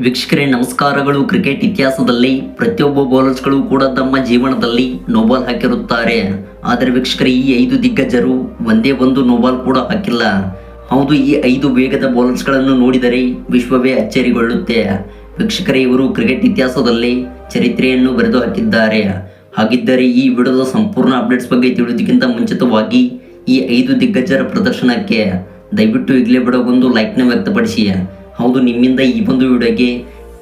ವೀಕ್ಷಕರೇ, ನಮಸ್ಕಾರಗಳು. ಕ್ರಿಕೆಟ್ ಇತಿಹಾಸದಲ್ಲಿ ಪ್ರತಿಯೊಬ್ಬ ಬೌಲರ್ಸ್ಗಳು ಕೂಡ ತಮ್ಮ ಜೀವನದಲ್ಲಿ ನೋಬಾಲ್ ಹಾಕಿರುತ್ತಾರೆ. ಆದರೆ ವೀಕ್ಷಕರೇ, ಈ ಐದು ದಿಗ್ಗಜರು ಒಂದೇ ಒಂದು ನೋಬಾಲ್ ಕೂಡ ಹಾಕಿಲ್ಲ. ಹೌದು, ಈ ಐದು ವೇಗದ ಬೌಲರ್ಸ್ಗಳನ್ನು ನೋಡಿದರೆ ವಿಶ್ವವೇ ಅಚ್ಚರಿಗೊಳ್ಳುತ್ತೆ. ವೀಕ್ಷಕರೇ, ಇವರು ಕ್ರಿಕೆಟ್ ಇತಿಹಾಸದಲ್ಲಿ ಚರಿತ್ರೆಯನ್ನು ಬರೆದು ಹಾಕಿದ್ದಾರೆ. ಹಾಗಿದ್ದರೆ ಈ ವಿಡಿಯೋದ ಸಂಪೂರ್ಣ ಅಪ್ಡೇಟ್ಸ್ ಬಗ್ಗೆ ತಿಳಿಯೋದಕ್ಕಿಂತ ಮುಂಚಿತವಾಗಿ ಈ ಐದು ದಿಗ್ಗಜರ ಪ್ರದರ್ಶನಕ್ಕೆ ದಯವಿಟ್ಟು ಈಗಲೇ ಬಿಡೋಗೊಂದು ಲೈಕ್ನ ವ್ಯಕ್ತಪಡಿಸಿ. ಹೌದು, ನಿಮ್ಮಿಂದ ಈ ಒಂದು ವಿಡಿಯೋಗೆ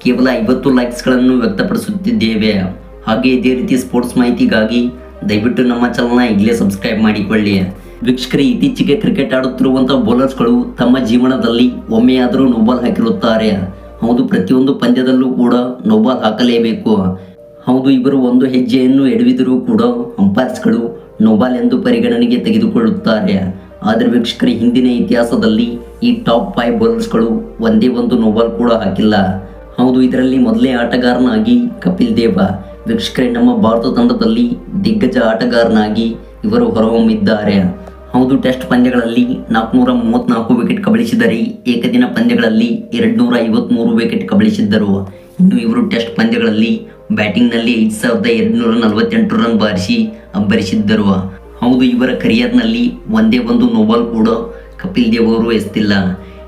ಕೇವಲ ಐವತ್ತು ಲೈಕ್ಸ್ಗಳನ್ನು ವ್ಯಕ್ತಪಡಿಸುತ್ತಿದ್ದೇವೆ. ಹಾಗೆ ಇದೇ ರೀತಿ ಸ್ಪೋರ್ಟ್ಸ್ ಮಾಹಿತಿಗಾಗಿ ದಯವಿಟ್ಟು ನಮ್ಮ ಚಾನಲ್ನ ಈಗಲೇ ಸಬ್ಸ್ಕ್ರೈಬ್ ಮಾಡಿಕೊಳ್ಳಿ. ವೀಕ್ಷಕರೇ, ಇತ್ತೀಚೆಗೆ ಕ್ರಿಕೆಟ್ ಆಡುತ್ತಿರುವಂಥ ಬೌಲರ್ಸ್ಗಳು ತಮ್ಮ ಜೀವನದಲ್ಲಿ ಒಮ್ಮೆಯಾದರೂ ನೋಬಾಲ್ ಹಾಕಿರುತ್ತಾರೆ. ಹೌದು, ಪ್ರತಿಯೊಂದು ಪಂದ್ಯದಲ್ಲೂ ಕೂಡ ನೋಬಾಲ್ ಹಾಕಲೇಬೇಕು. ಹೌದು, ಇವರು ಒಂದು ಹೆಜ್ಜೆಯನ್ನು ಎಡವಿದರೂ ಕೂಡ ಅಂಪೈರ್ಸ್ಗಳು ನೋಬಾಲ್ ಎಂದು ಪರಿಗಣನೆಗೆ ತೆಗೆದುಕೊಳ್ಳುತ್ತಾರೆ. ಆದರೆ ವೀಕ್ಷಕರ, ಹಿಂದಿನ ಇತಿಹಾಸದಲ್ಲಿ ಈ ಟಾಪ್ ಫೈವ್ ಬೌಲರ್ಸ್ಗಳು ಒಂದೇ ಒಂದು ನೋಬಾಲ್ ಕೂಡ ಹಾಕಿಲ್ಲ. ಹೌದು, ಇದರಲ್ಲಿ ಮೊದಲೇ ಆಟಗಾರನಾಗಿ ಕಪಿಲ್ ದೇವ. ವೀಕ್ಷಕರೇ, ನಮ್ಮ ಭಾರತ ತಂಡದಲ್ಲಿ ದಿಗ್ಗಜ ಆಟಗಾರನಾಗಿ ಇವರು ಹೊರಹೊಮ್ಮಿದ್ದಾರೆ. ಹೌದು, ಟೆಸ್ಟ್ ಪಂದ್ಯಗಳಲ್ಲಿ ನಾಲ್ಕುನೂರ ಮೂವತ್ನಾಲ್ಕು ವಿಕೆಟ್ ಕಬಳಿಸಿದರೆ ಏಕದಿನ ಪಂದ್ಯಗಳಲ್ಲಿ ಎರಡುನೂರ ಐವತ್ಮೂರು ವಿಕೆಟ್ ಕಬಳಿಸಿದ್ದರು. ಇನ್ನು ಇವರು ಟೆಸ್ಟ್ ಪಂದ್ಯಗಳಲ್ಲಿ ಬ್ಯಾಟಿಂಗ್ನಲ್ಲಿ ಐದು ಸಾವಿರದ ಎರಡುನೂರ ನಲವತ್ತೆಂಟು ರನ್ ಬಾರಿಸಿ ಅಬ್ಬರಿಸಿದ್ದರು. ಹೌದು, ಇವರ ಕರಿಯರ್ನಲ್ಲಿ ಒಂದೇ ಒಂದು ನೋಬಾಲ್ ಕೂಡ ಕಪಿಲ್ ದೇವ್ ಅವರು ಎಸ್ತಿಲ್ಲ.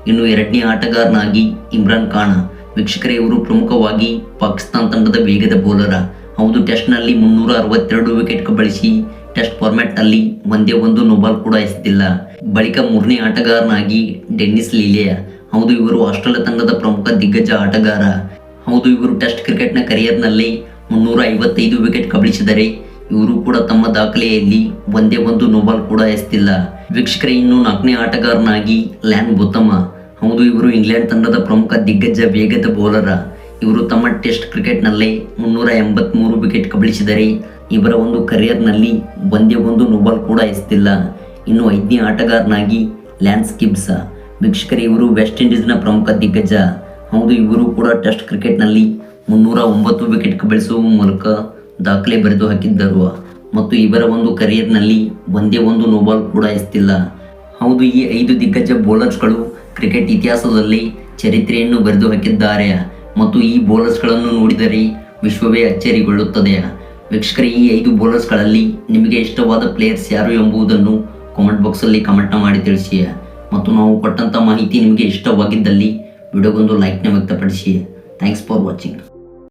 ಇನ್ನು ಎರಡನೇ ಆಟಗಾರನಾಗಿ ಇಮ್ರಾನ್ ಖಾನ್. ವೀಕ್ಷಕರೇ, ಇವರು ಪ್ರಮುಖವಾಗಿ ಪಾಕಿಸ್ತಾನ ತಂಡದ ವೇಗದ ಬೌಲರ್. ಹೌದು, ಟೆಸ್ಟ್ನಲ್ಲಿ ಮುನ್ನೂರ ಅರವತ್ತೆರಡು ವಿಕೆಟ್ ಕಬಳಿಸಿ ಟೆಸ್ಟ್ ಫಾರ್ಮ್ಯಾಟ್ನಲ್ಲಿ ಒಂದೇ ಒಂದು ನೋಬಾಲ್ ಕೂಡ ಎಸೆದಿಲ್ಲ ಬಳಿಕ ಮೂರನೇ ಆಟಗಾರನಾಗಿ ಡೆನ್ನಿಸ್ ಲೀಲಿಯ. ಹೌದು, ಇವರು ಆಸ್ಟ್ರೇಲಿಯಾ ತಂಡದ ಪ್ರಮುಖ ದಿಗ್ಗಜ ಆಟಗಾರ. ಹೌದು, ಇವರು ಟೆಸ್ಟ್ ಕ್ರಿಕೆಟ್ನ ಕರಿಯರ್ನಲ್ಲಿ ಮುನ್ನೂರ ಐವತ್ತೈದು ವಿಕೆಟ್ ಕಬಳಿಸಿದರೆ ಇವರು ಕೂಡ ತಮ್ಮ ದಾಖಲೆಯಲ್ಲಿ ಒಂದೇ ಒಂದು ನೋಬಾಲ್ ಕೂಡ ಎಸ್ತಿಲ್ಲ. ವೀಕ್ಷಕರೇ, ಇನ್ನು ನಾಲ್ಕನೇ ಆಟಗಾರನಾಗಿ ಲ್ಯಾನ್ ಬುತ್ತಮ ಹೌದು, ಇವರು ಇಂಗ್ಲೆಂಡ್ ತಂಡದ ಪ್ರಮುಖ ದಿಗ್ಗಜ ವೇಗದ ಬೌಲರ ಇವರು ತಮ್ಮ ಟೆಸ್ಟ್ ಕ್ರಿಕೆಟ್ನಲ್ಲೇ ಮುನ್ನೂರ ಎಂಬತ್ಮೂರು ವಿಕೆಟ್ ಕಬಳಿಸಿದರೆ ಇವರ ಒಂದು ಕರಿಯರ್ನಲ್ಲಿ ಒಂದೇ ಒಂದು ನೋಬಾಲ್ ಕೂಡ ಎಸ್ತಿಲ್ಲ. ಇನ್ನು ಐದನೇ ಆಟಗಾರನಾಗಿ ಲ್ಯಾನ್ಸ್ ಕಿಬ್ಸ. ವೀಕ್ಷಕರೇ, ಇವರು ವೆಸ್ಟ್ ಇಂಡೀಸ್ನ ಪ್ರಮುಖ ದಿಗ್ಗಜ. ಹೌದು, ಇವರು ಕೂಡ ಟೆಸ್ಟ್ ಕ್ರಿಕೆಟ್ನಲ್ಲಿ ಮುನ್ನೂರ ಒಂಬತ್ತು ವಿಕೆಟ್ ಕಬಳಿಸುವ ಮೂಲಕ ದಾಖಲೆ ಬರೆದು ಹಾಕಿದ್ದರು ಮತ್ತು ಇವರ ಒಂದು ಕರಿಯರ್ನಲ್ಲಿ ಒಂದೇ ಒಂದು ನೋಬಾಲ್ ಕೂಡ ಎಸ್ತಿಲ್ಲ. ಹೌದು, ಈ ಐದು ದಿಗ್ಗಜ ಬೌಲರ್ಸ್ಗಳು ಕ್ರಿಕೆಟ್ ಇತಿಹಾಸದಲ್ಲಿ ಚರಿತ್ರೆಯನ್ನು ಬರೆದು ಹಾಕಿದ್ದಾರೆ. ಮತ್ತು ಈ ಬೌಲರ್ಸ್ಗಳನ್ನು ನೋಡಿದರೆ ವಿಶ್ವವೇ ಅಚ್ಚರಿಗೊಳ್ಳುತ್ತದೆ ವೀಕ್ಷಕರ, ಈ ಐದು ಬೌಲರ್ಸ್ಗಳಲ್ಲಿ ನಿಮಗೆ ಇಷ್ಟವಾದ ಪ್ಲೇಯರ್ಸ್ ಯಾರು ಎಂಬುದನ್ನು ಕಾಮೆಂಟ್ ಬಾಕ್ಸಲ್ಲಿ ಕಮೆಂಟ್ನ ಮಾಡಿ ತಿಳಿಸಿ. ಮತ್ತು ನಾವು ಕೊಟ್ಟಂಥ ಮಾಹಿತಿ ನಿಮಗೆ ಇಷ್ಟವಾಗಿದ್ದಲ್ಲಿ, ವಿಡಿಯೋಗೊಂದು ಲೈಕ್ನ ವ್ಯಕ್ತಪಡಿಸಿ. Thanks for watching